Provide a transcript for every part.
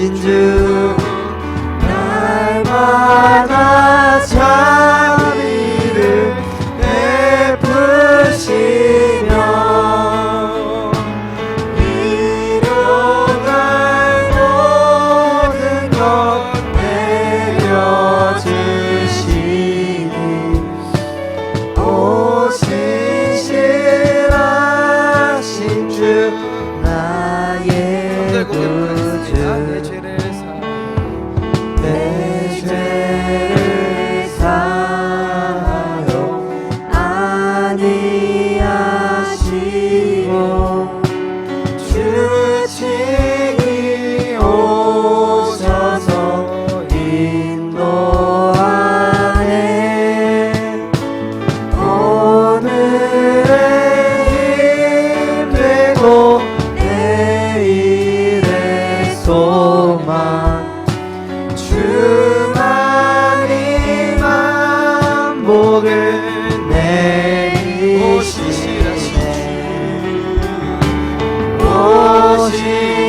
you do?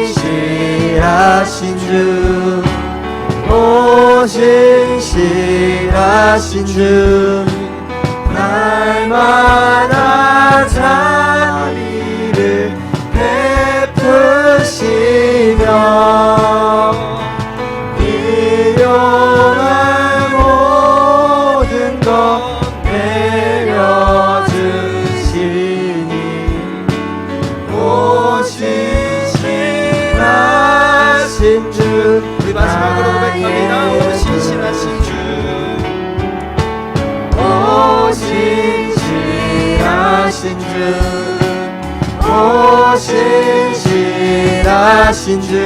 신실하신 주. 오신실하신 주. 날마다 잘 하신 줄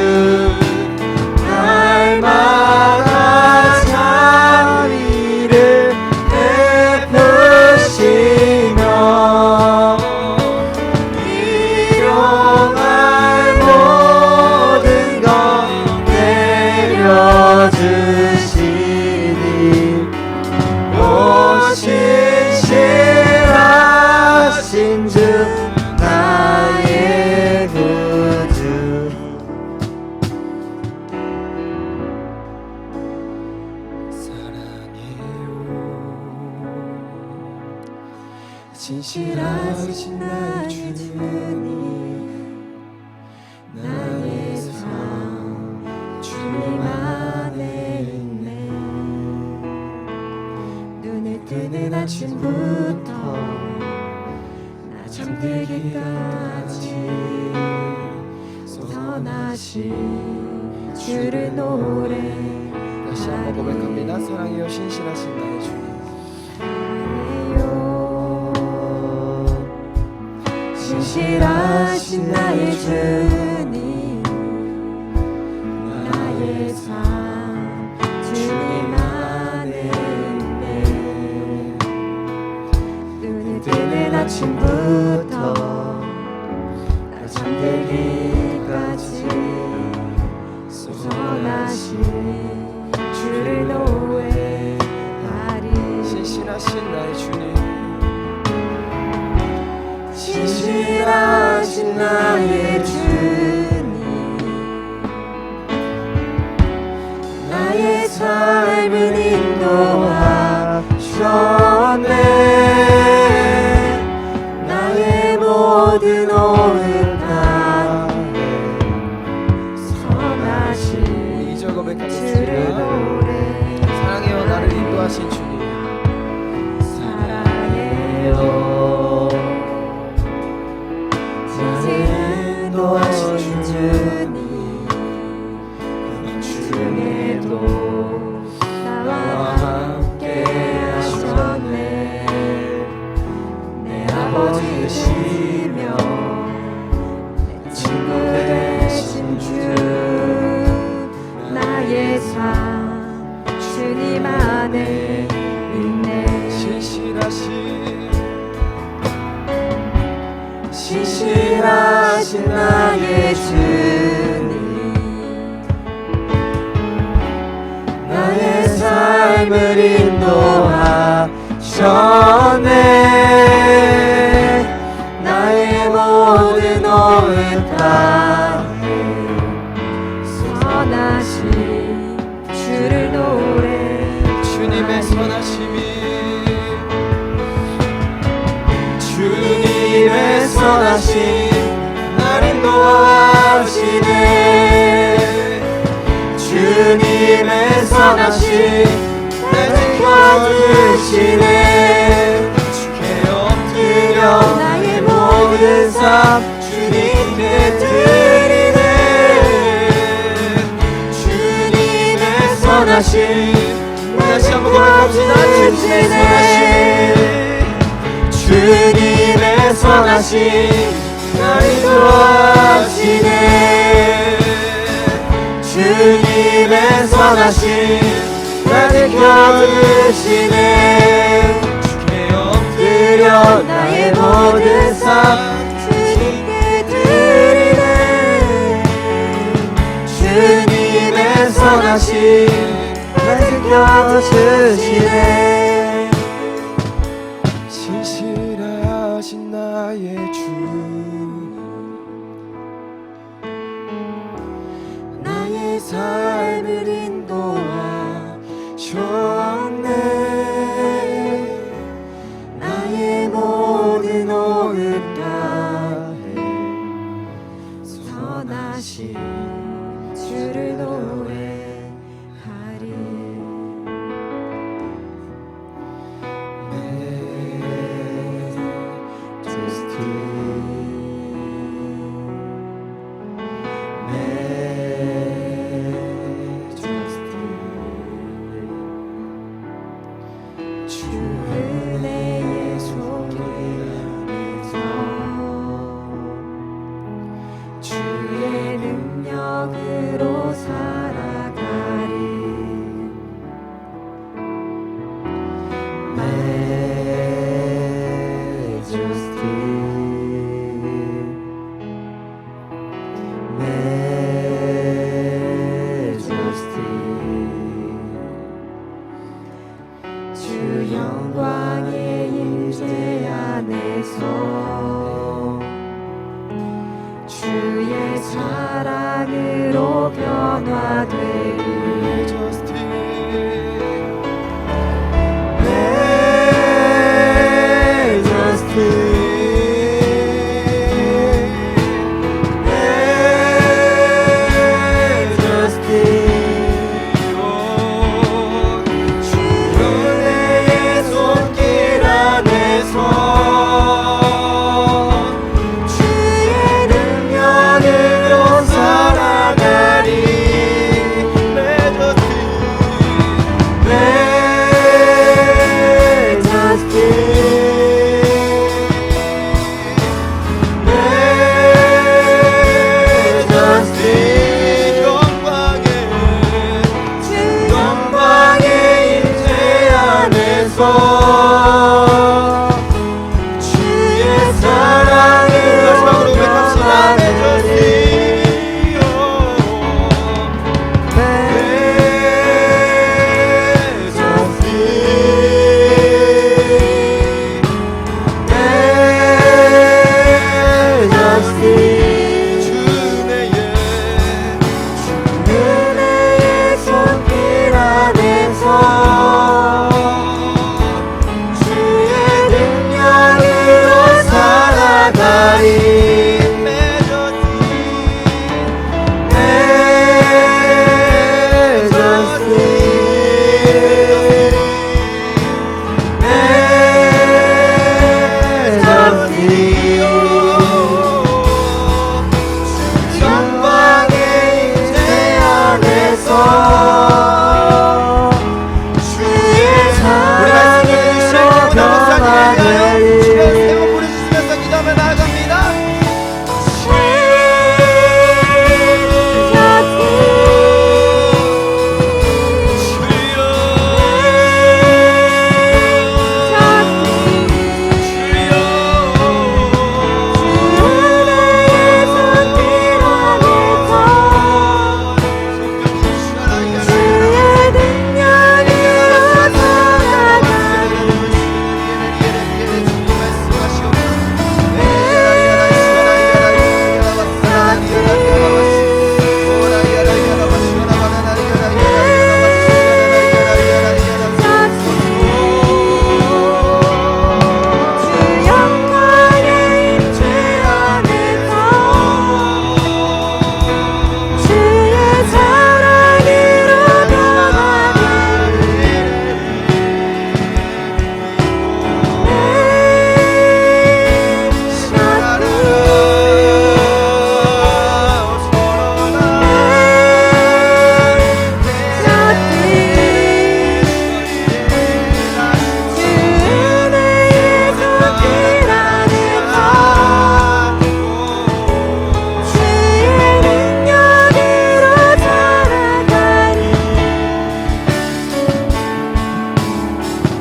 알만 신실하신 나의 주님. 나의 삶 주님 안에 눈이 뜨는 아침부터 나 잠들기까지 소원하신 주를 노래하리 신실하신 나의 주님. 신실하신 나의 주님. 나의 삶을 인도하셨네 나의 모든 오해 신실하신 나의 주님. 나의 삶을 인도하셔. 선하심 날 지켜주시네. 주께 엎드려 드려 나의 모든 삶 주님께 드리네. 주님의 선하심 다시 한번 고백합시다. 주님의 선하심 주님의 선하심 날 인도하시네 주님의 선하심 날 지켜주시네. 주께 엎드려 드려 나의 모든 삶 주님께 드리네. 주님의 선하심 날 지켜주시네 나의 삶 Most High.